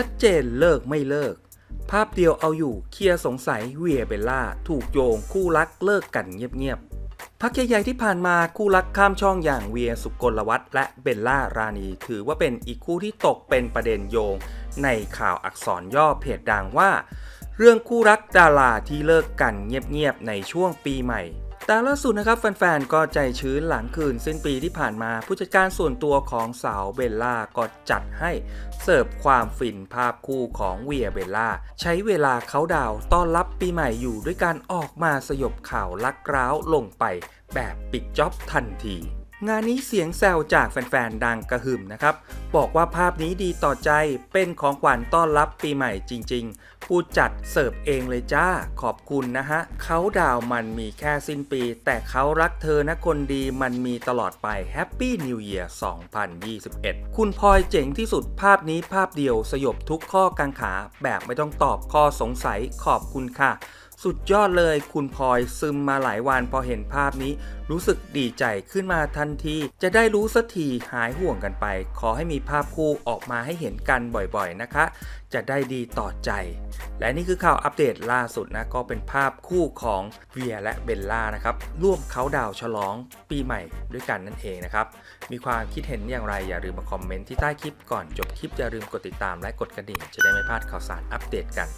ชัดเจนเลิกไม่เลิก ภาพเดียวเอาอยู่เคลียร์สงสัยเวียเบลล่า ถูกโยงคู่รักเลิกกันเงียบๆพักใหญ่ๆที่ผ่านมาคู่รักข้ามช่องอย่างเวียสุกลวัฒน์และเบลล่ารานีถือว่าเป็นอีกคู่ที่ตกเป็นประเด็นโยง ในข่าวอักษรย่อเพจดังว่า เรื่องคู่รักดาราที่เลิกกันเงียบๆในช่วงปีใหม่ แต่ล่าสุดนะครับแฟนๆ ก็ใจชื้นหลังคืนสิ้นปีที่ผ่านมาผู้จัดการส่วนตัวของสาวเบลล่าก็จัดให้เสิร์ฟความฝินภาพคู่ของเวียเบลล่า ใช้เวลาเขาดาวต้อนรับปีใหม่อยู่ด้วยการออกมาสยบข่าวลักร้าวลงไปแบบปิดจ็อบทันที งานนี้เสียงแซวจากแฟนๆ ดังกระหึ่มนะครับ บอกว่าภาพนี้ดีต่อใจเป็นของขวัญต้อนรับปีใหม่จริงๆ ผู้จัดเสิร์ฟเองเลยจ้าขอบคุณนะฮะเขาดาวมันมีแค่สิ้นปี แต่เขารักเธอนะคนดีมันมีตลอดไปแฮปปี้นิว e ยร์2021 คุณพลอยเจ๋งที่สุดภาพนี้ภาพเดียวสยบทุกข้อกังขาแบบไม่ต้องตอบข้อสงสัยขอบคุณค่ะ สุดยอดเลยคุณพลอยซึมมาหลายวันพอเห็นภาพนี้ รู้สึกดีใจขึ้นมาทันที จะได้รู้สักทีหายห่วงกันไป ขอให้มีภาพคู่ออกมาให้เห็นกันบ่อยๆนะคะ จะได้ดีต่อใจ และนี่คือข่าวอัปเดตล่าสุดนะก็เป็นภาพคู่ของเวียและเบลล่านะครับร่วมเขาดาวฉลองปีใหม่ด้วยกันนั่นเองนะครับมีความคิดเห็นอย่างไรอย่าลืมมาคอมเมนต์ที่ใต้คลิปก่อนจบคลิปอย่าลืมกดติดตามและกดกระดิ่งจะได้ไม่พลาดข่าวสารอัปเดตกัน